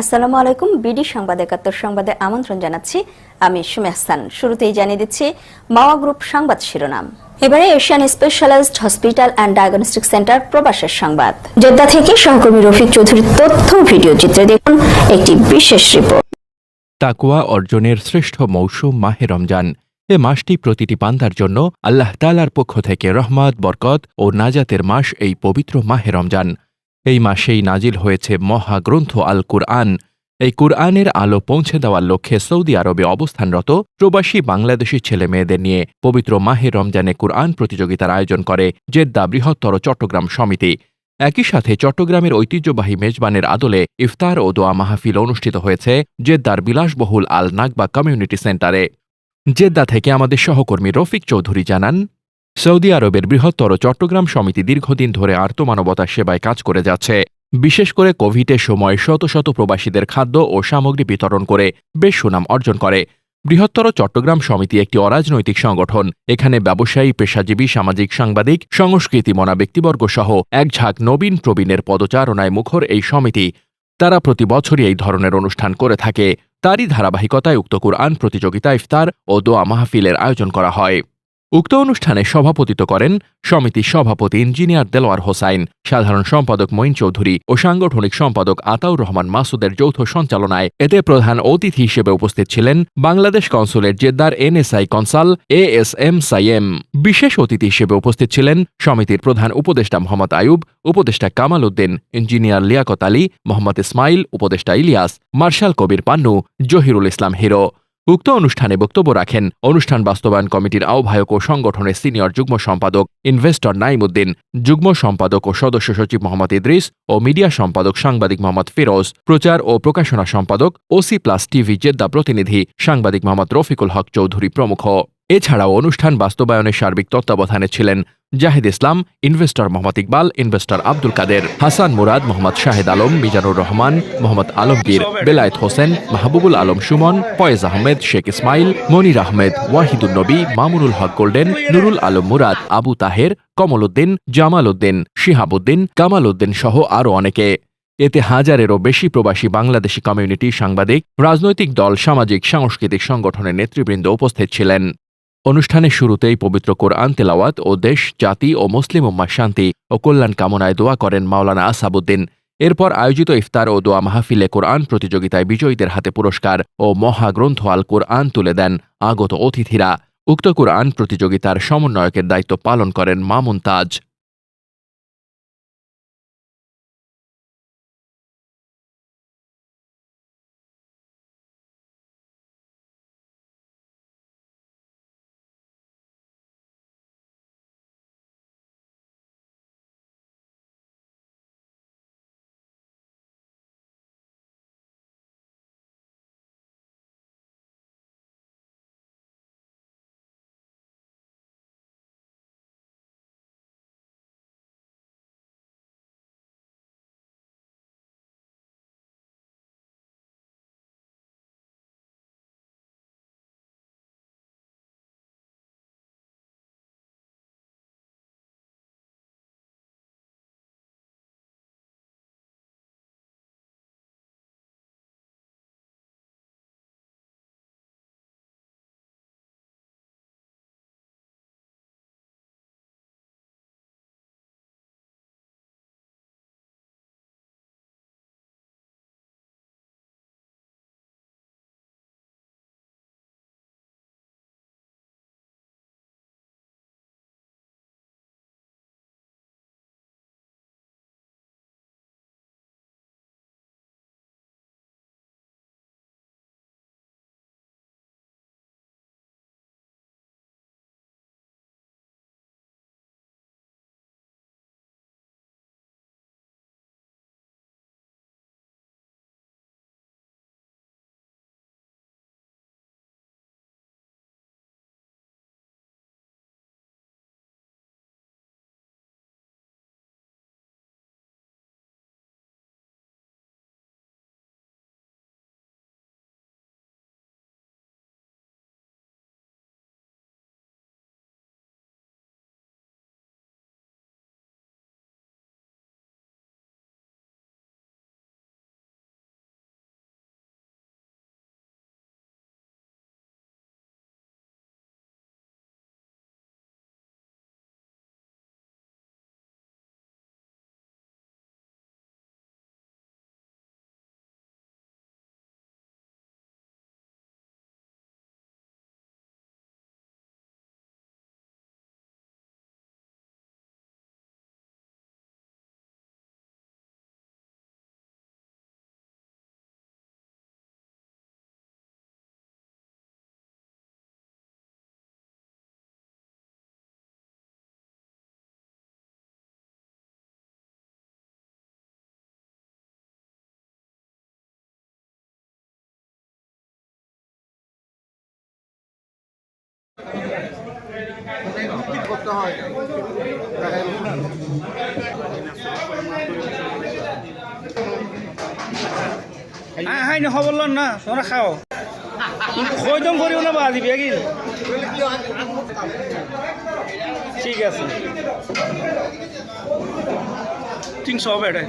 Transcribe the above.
আসসালামু আলাইকুম, বিডি সংবাদ একাত্তর সংবাদে আমন্ত্রণ জানাচ্ছি। আমি সুমে হাসান। শুরুতেই জানিয়ে দিচ্ছি, মাওয়া গ্রুপ সংবাদ শিরোনাম। এবারে Asian specialized hospital and diagnostic centre প্রবাসের সংবাদ। জেদ্দা থেকে সহকর্মী রফিক চৌধুরীর তথ্য ভিডিও চিত্রে দেখুন একটি বিশেষ রিপোর্ট। তাকুয়া অর্জনের শ্রেষ্ঠ মৌসুম মাহে রমজান। এ মাসটি প্রতিটি পান্তার জন্য আল্লাহ তালার পক্ষ থেকে রহমত, বরকত ও নাজাতের মাস এই পবিত্র মাহে রমজান। এই মাসেই নাজিল হয়েছে মহাগ্রন্থ আল কুরআন এই কুরআনের আলো পৌঁছে দেওয়ার লক্ষ্যে সৌদি আরবে অবস্থানরত প্রবাসী বাংলাদেশি ছেলে মেয়েদের নিয়ে পবিত্র মাহে রমজানে কুরআন প্রতিযোগিতার আয়োজন করে জেদ্দা বৃহত্তর চট্টগ্রাম সমিতি। একই সাথে চট্টগ্রামের ঐতিহ্যবাহী মেজবানের আদলে ইফতার ও দোয়া মাহফিল অনুষ্ঠিত হয়েছে জেদ্দার বিলাসবহুল আল নাগবা কমিউনিটি সেন্টারে। জেদ্দা থেকে আমাদের সহকর্মী রফিক চৌধুরী জানান সৌদি আরবের বৃহত্তর চট্টগ্রাম সমিতি দীর্ঘদিন ধরে আর্তমানবতার সেবায় কাজ করে যাচ্ছে। বিশেষ করে কোভিডের সময় শত শত প্রবাসীদের খাদ্য ও সামগ্রী বিতরণ করে বেশ সুনাম অর্জন করে। বৃহত্তর চট্টগ্রাম সমিতি একটি অরাজনৈতিক সংগঠন। এখানে ব্যবসায়ী, পেশাজীবী, সামাজিক সাংবাদিক, সংস্কৃতি মনা ব্যক্তিবর্গ সহ এক ঝাঁক নবীন প্রবীণের পদচারণায় মুখর এই সমিতি। তারা প্রতি বছরই এই ধরনের অনুষ্ঠান করে থাকে। তারই ধারাবাহিকতায় উক্ত কুরআন প্রতিযোগিতা, ইফতার ও দোয়া মাহফিলের আয়োজন করা হয়। উক্ত অনুষ্ঠানে সভাপতিত্ব করেন সমিতির সভাপতি ইঞ্জিনিয়ার দেলোয়ার হোসাইন, সাধারণ সম্পাদক মঈন চৌধুরী ও সাংগঠনিক সম্পাদক আতাউর রহমান মাসুদের যৌথ সঞ্চালনায়। এতে প্রধান অতিথি হিসেবে উপস্থিত ছিলেন Bangladesh consulate জেদ্দার NSI consul A S M Saiem বিশেষ অতিথি হিসেবে উপস্থিত ছিলেন সমিতির প্রধান উপদেষ্টা মোহাম্মদ আয়ুব, উপদেষ্টা কামাল উদ্দিন, ইঞ্জিনিয়ার লিয়াকত আলী, মোহাম্মদ ইসমাইল, উপদেষ্টা ইলিয়াস, মার্শাল কবির পান্নু, জহিরুল ইসলাম হিরো। উক্ত অনুষ্ঠানে বক্তব্য রাখেন অনুষ্ঠান বাস্তবায়ন কমিটির আহ্বায়ক ও সংগঠনের সিনিয়র যুগ্ম সম্পাদক ইনভেস্টর নাইমুদ্দিন যুগ্ম সম্পাদক ও সদস্য সচিব মোহাম্মদ ইদ্রিস ও মিডিয়া সম্পাদক সাংবাদিক মোহাম্মদ ফিরোজ, প্রচার ও প্রকাশনা সম্পাদক ওসি প্লাস টিভি জেদ্দা প্রতিনিধি সাংবাদিক মোহাম্মদ রফিকুল হক চৌধুরী প্রমুখ। এছাড়াও অনুষ্ঠান বাস্তবায়নের সার্বিক তত্ত্বাবধানে ছিলেন Zahid Islam, investor Mohammad Iqbal, investor Abdul Kader, Hasan Murad, Mohammad Shahed Alam, Mizanur Rahman, Mohammad Alamgir, Belayet Hossain, Mahbubul Alam Sumon, Foyez Ahmed, Sheikh Ismail, Monir Ahmed Wahidul Nabi, Mamunul Haque Golden, Nurul Alam Murad, Abu Taher Kamal Uddin Jamal Uddin Shihabuddin Kamal Uddin সহ আরও অনেকে। এতে হাজারেরও বেশি প্রবাসী Bangladeshi community সাংবাদিক, রাজনৈতিক দল, সামাজিক, সাংস্কৃতিক সংগঠনের নেতৃবৃন্দ উপস্থিত ছিলেন। অনুষ্ঠানের শুরুতেই পবিত্র কোরআন, তেলাওয়াত ও দেশ, জাতি ও মুসলিম উম্মার শান্তি ও কল্যাণ কামনায় দোয়া করেন মাওলানা আসাবুদ্দিন এরপর আয়োজিত ইফতার ও দোয়া মাহফিলে কোরআন প্রতিযোগিতায় বিজয়ীদের হাতে পুরস্কার ও মহাগ্রন্থ আল কোরআন তুলে দেন আগত অতিথিরা। উক্ত কোরআন প্রতিযোগিতার সমন্বয়কের দায়িত্ব পালন করেন মামুন তাজ। করতে হয় হ্যাঁ হ্যাঁ খবর লন না, তোমরা খাও। খৈদম করিও না বাজি বেগিন ঠিক আছে। তিনশো হবে এটা?